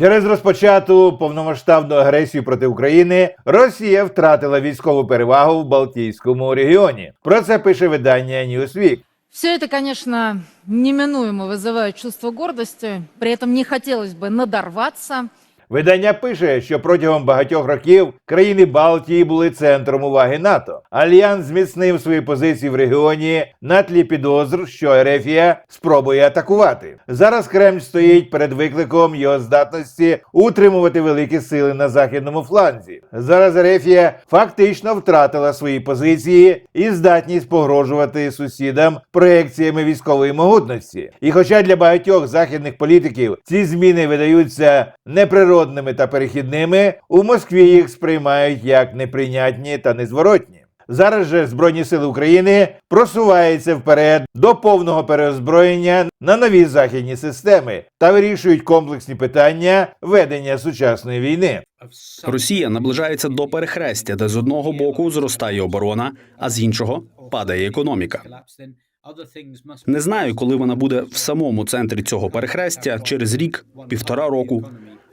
Через розпочату повномасштабну агресію проти України Росія втратила військову перевагу в Балтійському регіоні. Про це пише видання Newsweek. Все это, конечно, неминуемо вызывает чувство гордости. При этом не хотелось бы надорваться. Видання пише, що протягом багатьох років країни Балтії були центром уваги НАТО. Альянс зміцнив свої позиції в регіоні на тлі підозр, що Ерефія спробує атакувати. Зараз Кремль стоїть перед викликом його здатності утримувати великі сили на західному фланзі. Зараз Ерефія фактично втратила свої позиції і здатність погрожувати сусідам проекціями військової могутності. І хоча для багатьох західних політиків ці зміни видаються неприродними та перехідними, у Москві їх сприймають як неприйнятні та незворотні. Зараз же Збройні сили України просуваються вперед до повного переозброєння на нові західні системи та вирішують комплексні питання ведення сучасної війни. Росія наближається до перехрестя, де з одного боку зростає оборона, а з іншого падає економіка. Не знаю, коли вона буде в самому центрі цього перехрестя через рік, півтора року,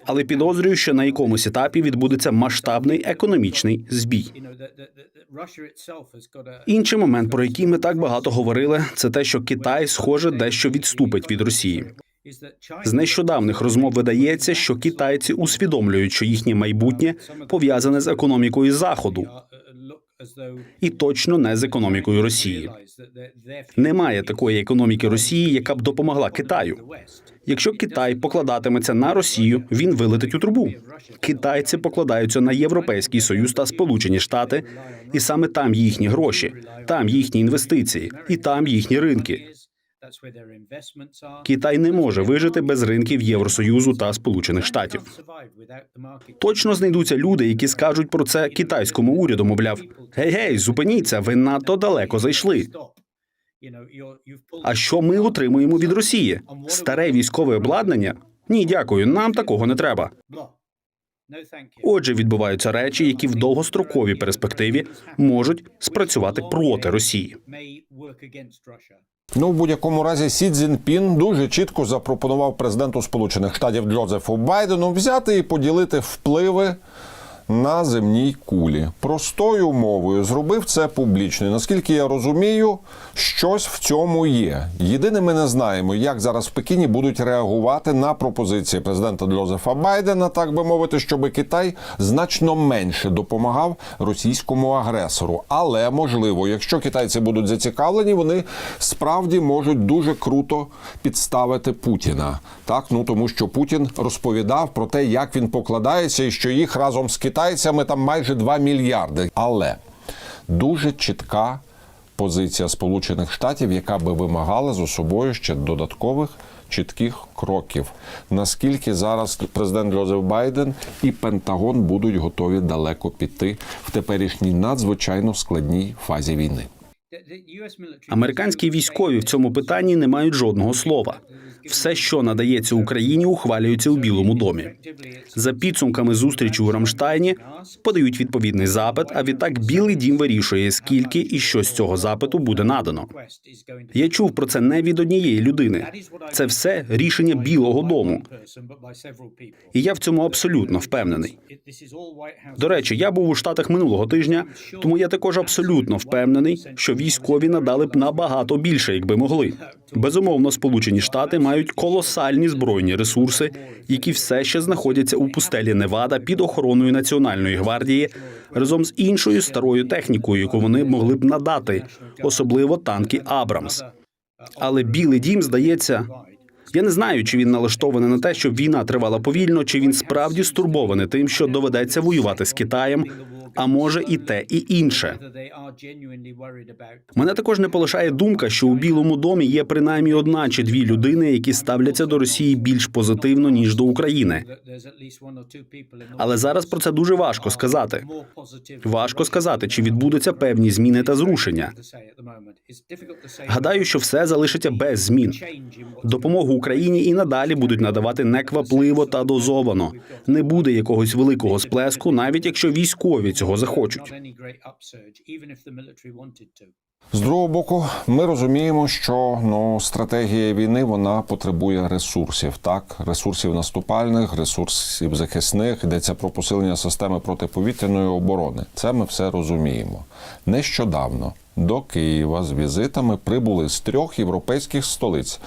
але підозрюю, що на якомусь етапі відбудеться масштабний економічний збій. Інший момент, про який ми так багато говорили, це те, що Китай, схоже, дещо відступить від Росії. З нещодавних розмов видається, що китайці усвідомлюють, що їхнє майбутнє пов'язане з економікою Заходу і точно не з економікою Росії. Немає такої економіки Росії, яка б допомогла Китаю. Якщо Китай покладатиметься на Росію, він вилетить у трубу. Китайці покладаються на Європейський Союз та Сполучені Штати, і саме там їхні гроші, там їхні інвестиції, і там їхні ринки. Китай не може вижити без ринків Євросоюзу та Сполучених Штатів. Точно знайдуться люди, які скажуть про це китайському уряду. Мовляв, гей, гей, зупиніться, ви надто далеко зайшли. А що ми отримуємо від Росії? Старе військове обладнання? Ні, дякую. Нам такого не треба. Отже, відбуваються речі, які в довгостроковій перспективі можуть спрацювати проти Росії. Ну, в будь-якому разі, Сі Цзіньпін дуже чітко запропонував президенту Сполучених Штатів Джозефу Байдену взяти і поділити впливи на земній кулі. Простою мовою зробив це публічно. Наскільки я розумію, щось в цьому є. Єдине, ми не знаємо, як зараз в Пекіні будуть реагувати на пропозиції президента Джозефа Байдена, так би мовити, щоб Китай значно менше допомагав російському агресору. Але можливо, якщо китайці будуть зацікавлені, вони справді можуть дуже круто підставити Путіна. Так, ну тому що Путін розповідав про те, як він покладається, і що їх разом з китайцями там майже 2 мільярди. Але дуже чітка позиція Сполучених Штатів, яка би вимагала за собою ще додаткових чітких кроків. Наскільки зараз президент Джозеф Байден і Пентагон будуть готові далеко піти в теперішній надзвичайно складній фазі війни? Американські військові в цьому питанні не мають жодного слова. Все, що надається Україні, ухвалюється у Білому домі. За підсумками зустрічі у Рамштайні подають відповідний запит. А відтак Білий дім вирішує, скільки і що з цього запиту буде надано. Я чув про це не від однієї людини. Це все рішення Білого дому. І я в цьому абсолютно впевнений. До речі, я був у Штатах минулого тижня, тому я також абсолютно впевнений, що військові надали б набагато більше, якби могли. Безумовно, Сполучені Штати мають колосальні збройні ресурси, які все ще знаходяться у пустелі Невада під охороною Національної гвардії разом з іншою старою технікою, яку вони могли б надати, особливо танки Абрамс. Але Білий дім здається. Я не знаю, чи він налаштований на те, щоб війна тривала повільно, чи він справді стурбований тим, що доведеться воювати з Китаєм, а може і те, і інше. Мене також не полишає думка, що у Білому домі є принаймні одна чи дві людини, які ставляться до Росії більш позитивно ніж до України. Але зараз про це дуже важко сказати. Важко сказати, чи відбудуться певні зміни та зрушення. Гадаю, що все залишиться без змін. Допомогу Україні і надалі будуть надавати неквапливо та дозовано. Не буде якогось великого сплеску, навіть якщо військові цього захочуть. З другого боку, ми розуміємо, що ну стратегія війни вона потребує ресурсів, так ресурсів наступальних, ресурсів захисних. Йдеться про посилення системи протиповітряної оборони. Це ми все розуміємо. Нещодавно до Києва з візитами прибули з трьох європейських столиць.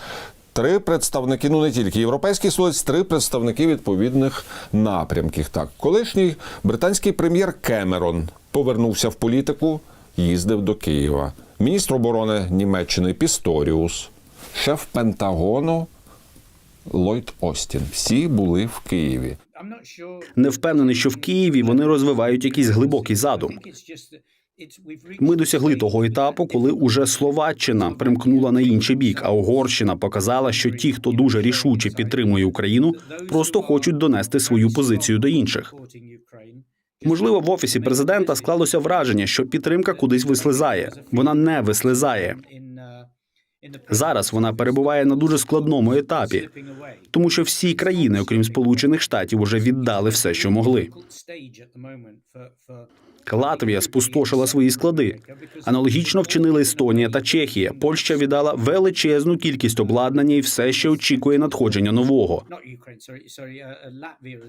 Три представники, ну не тільки європейських столиць, три представники відповідних напрямків. Так, колишній британський прем'єр Кемерон повернувся в політику, їздив до Києва. Міністр оборони Німеччини Пісторіус, шеф Пентагону Ллойд Остін. Всі були в Києві. Не впевнений, що в Києві вони розвивають якийсь глибокий задум. Ми досягли того етапу, коли уже Словаччина примкнула на інший бік, а Угорщина показала, що ті, хто дуже рішуче підтримує Україну, просто хочуть донести свою позицію до інших. Можливо, в офісі президента склалося враження, що підтримка кудись вислизає. Вона не вислизає. Зараз вона перебуває на дуже складному етапі, тому що всі країни, окрім Сполучених Штатів, уже віддали все, що могли. Латвія спустошила свої склади. Аналогічно вчинили Естонія та Чехія. Польща віддала величезну кількість обладнання і все ще очікує надходження нового.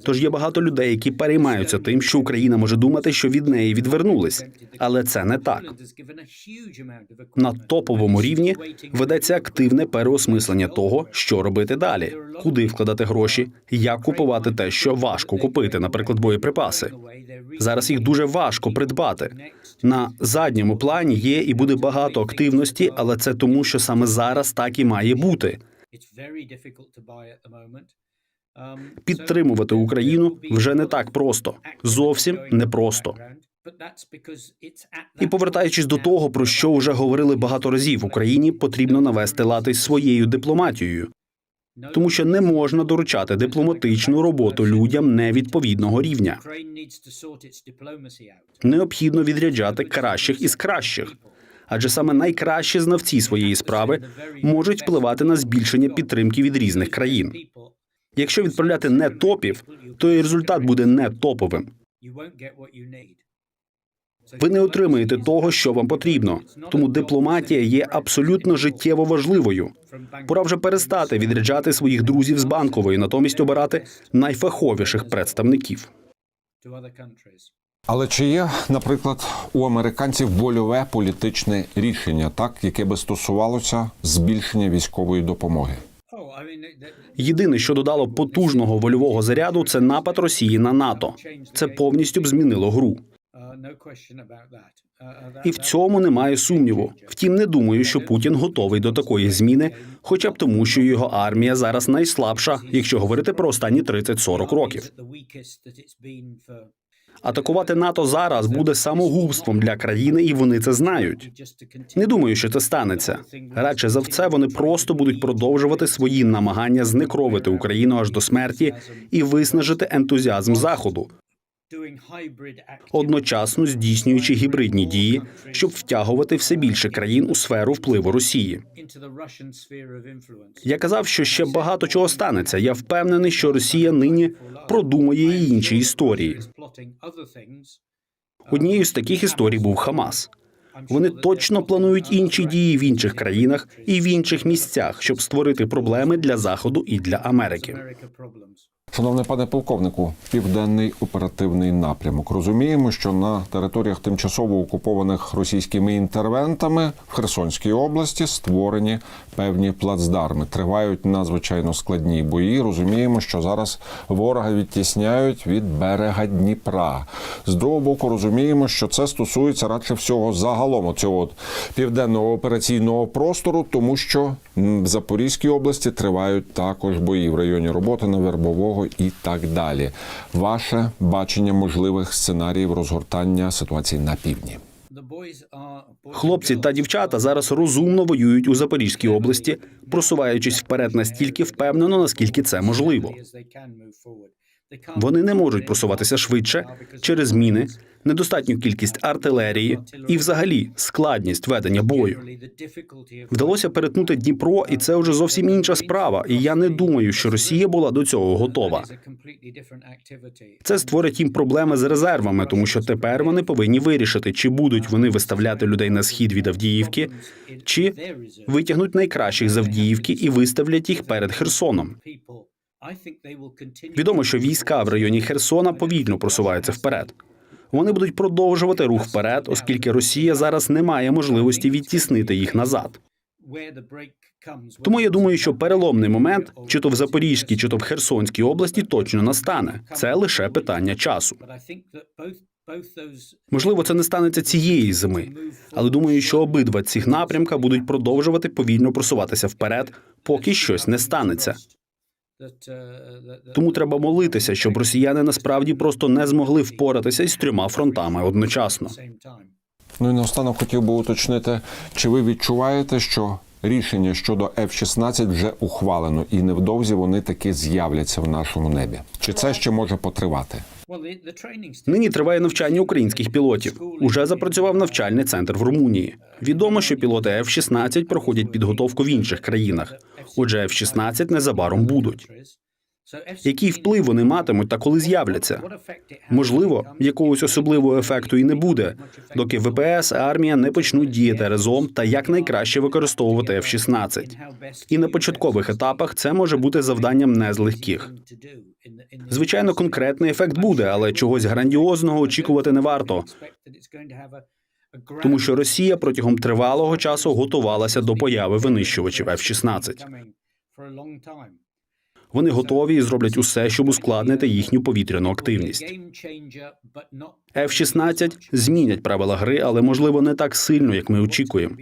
Тож є багато людей, які переймаються тим, що Україна може думати, що від неї відвернулись, але це не так. На топовому рівні ведеться активне переосмислення того, що робити далі, куди вкладати гроші, як купувати те, що важко купити, наприклад, боєприпаси. Зараз їх дуже важко придбати. На задньому плані є і буде багато активності, але це тому, що саме зараз так і має бути. Підтримувати Україну вже не так просто, зовсім не просто. І повертаючись до того, про що вже говорили багато разів, Україні потрібно навести із своєю дипломатією, тому що не можна доручати дипломатичну роботу людям невідповідного рівня. Необхідно відряджати кращих із кращих, адже саме найкращі знавці своєї справи можуть впливати на збільшення підтримки від різних країн. Якщо відправляти не топів, то і результат буде не топовим. Ви не отримаєте того, що вам потрібно. Тому дипломатія є абсолютно життєво важливою. Пора вже перестати відряджати своїх друзів з банкової, натомість обирати найфаховіших представників. Але чи є, наприклад, у американців вольове політичне рішення, так яке би стосувалося збільшення військової допомоги? Єдине, що додало потужного вольового заряду, це напад Росії на НАТО. Це повністю б змінило гру. І в цьому немає сумніву. Втім, не думаю, що Путін готовий до такої зміни, хоча б тому, що його армія зараз найслабша, якщо говорити про останні 30-40 років. Атакувати НАТО зараз буде самогубством для країни, і вони це знають. Не думаю, що це станеться. Радше за все, вони просто будуть продовжувати свої намагання знекровити Україну аж до смерті і виснажити ентузіазм заходу, одночасно здійснюючи гібридні дії, щоб втягувати все більше країн у сферу впливу Росії. Я казав, що ще багато чого станеться. Я впевнений, що Росія нині продумує і інші історії. Однією з таких історій був Хамас. Вони точно планують інші дії в інших країнах і в інших місцях, щоб створити проблеми для заходу і для Америки. Шановний пане полковнику, південний оперативний напрямок. Розуміємо, що на територіях тимчасово окупованих російськими інтервентами в Херсонській області створені певні плацдарми. Тривають надзвичайно складні бої. Розуміємо, що зараз ворога відтісняють від берега Дніпра. З другого боку, розуміємо, що це стосується радше всього загалом цього південного операційного простору, тому що в Запорізькій області тривають також бої в районі роботи на Вербового і так далі. Ваше бачення можливих сценаріїв розгортання ситуації на півдні. Хлопці та дівчата зараз розумно воюють у Запорізькій області, просуваючись вперед настільки впевнено, наскільки це можливо. Вони не можуть просуватися швидше через зміни, недостатню кількість артилерії і, взагалі, складність ведення бою. Вдалося перетнути Дніпро, і це вже зовсім інша справа. І я не думаю, що Росія була до цього готова. Це створить їм проблеми з резервами, тому що тепер вони повинні вирішити, чи будуть вони виставляти людей на схід від Авдіївки, чи витягнуть найкращих з Авдіївки і виставлять їх перед Херсоном. Відомо, що війська в районі Херсона повільно просуваються вперед. Вони будуть продовжувати рух вперед, оскільки Росія зараз не має можливості відтіснити їх назад. Тому я думаю, що переломний момент, чи то в Запорізькій, чи то в Херсонській області, точно настане. Це лише питання часу. Можливо, це не станеться цієї зими, але думаю, що обидва цих напрямка будуть продовжувати повільно просуватися вперед, поки щось не станеться. Тому треба молитися, щоб росіяни насправді просто не змогли впоратися із трьома фронтами одночасно. Ну і наостанок хотів би уточнити, чи ви відчуваєте, що рішення щодо F-16 вже ухвалено, і невдовзі вони таки з'являться в нашому небі? Чи це ще може потривати? Нині триває навчання українських пілотів. Уже запрацював навчальний центр в Румунії. Відомо, що пілоти F-16 проходять підготовку в інших країнах. Отже, F-16 незабаром будуть. Який вплив вони матимуть та коли з'являться? Можливо, якогось особливого ефекту і не буде, доки ВПС і армія не почнуть діяти разом та якнайкраще використовувати F-16. І на початкових етапах це може бути завданням не з легких. Звичайно, конкретний ефект буде, але чогось грандіозного очікувати не варто, тому що Росія протягом тривалого часу готувалася до появи винищувачів F-16. Вони готові і зроблять усе, щоб ускладнити їхню повітряну активність. F-16 змінять правила гри, але можливо не так сильно, як ми очікуємо.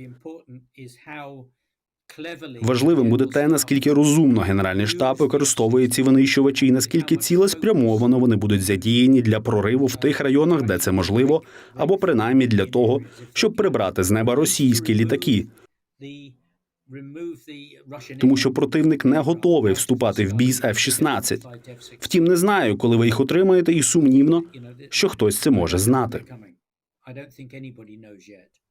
Важливим буде те, наскільки розумно Генеральний штаб використовує ці винищувачі, і наскільки цілеспрямовано вони будуть задіяні для прориву в тих районах, де це можливо, або принаймні для того, щоб прибрати з неба російські літаки, тому що противник не готовий вступати в бій з F-16. Втім, не знаю, коли ви їх отримаєте, і сумнівно, що хтось це може знати.